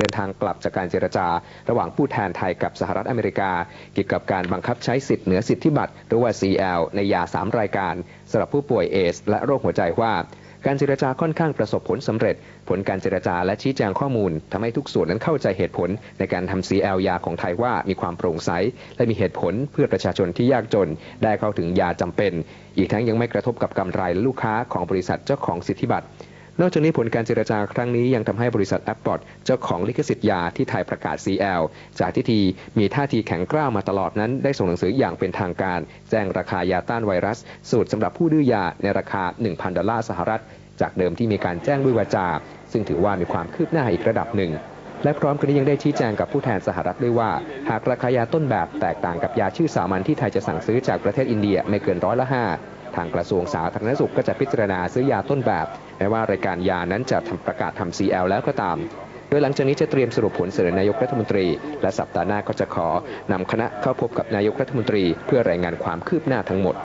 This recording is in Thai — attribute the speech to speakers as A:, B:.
A: เดินทางกลับจากการเจรจา ระหว่างผู้แทนไทยกับสหรัฐอเมริกา เกี่ยวกับการบังคับใช้สิทธิเหนือสิทธิบัตรหรือว่า CL ในยา 3 รายการสำหรับผู้ป่วยเอส และโรคหัวใจว่าการเจรจาค่อนข้างประสบผลสำเร็จ ผลการเจรจาและชี้แจงข้อมูลทำให้ทุกส่วนนั้นเข้าใจเหตุผล ในการทำ CL ยาของไทยว่ามีความโปร่งใส และมีเหตุผลเพื่อประชาชนที่ยากจน ได้เข้าถึงยาจำเป็น อีกทั้งยังไม่กระทบกับกำไรและลูกค้าของบริษัทเจ้าของสิทธิบัตร นอกจากนี้ผลการเจรจาครั้งนี้ยังทำให้บริษัทแอปพอร์ตเจ้าของลิขสิทธิ์ยาที่ไทยประกาศ CL จากที่ทีมีท่าทีแข็งกร้าวมาตลอดนั้น ได้ส่งหนังสืออย่างเป็นทางการ แจ้งราคายาต้านไวรัส สูตรสำหรับผู้ดื้อยาในราคา 1,000 ดอลลาร์สหรัฐ จากเดิมที่มีการแจ้งด้วยวาจา ซึ่งถือว่ามีความคืบหน้าอีกระดับหนึ่งและพร้อมกันนี้ยังได้ชี้แจงกับผู้แทนสหรัฐด้วยว่า หากราคายาต้นแบบแตกต่างกับยาชื่อสามัญที่ไทยจะสั่งซื้อจากประเทศอินเดียไม่เกินร้อยละห้าางกระทรวงสาธารณสุขก็จะพิจารณาซื้อยาต้นแบบแม้ว่ารายการยานั้นจะทำประกาศทำ CL แล้วก็ตาม โดยหลังจากนี้จะเตรียมสรุปผลเสนอนายกรัฐมนตรี และสัปดาห์หน้าก็จะขอนำคณะเข้าพบกับนายกรัฐมนตรี เพื่อรายงานความคืบหน้าทั้งหมด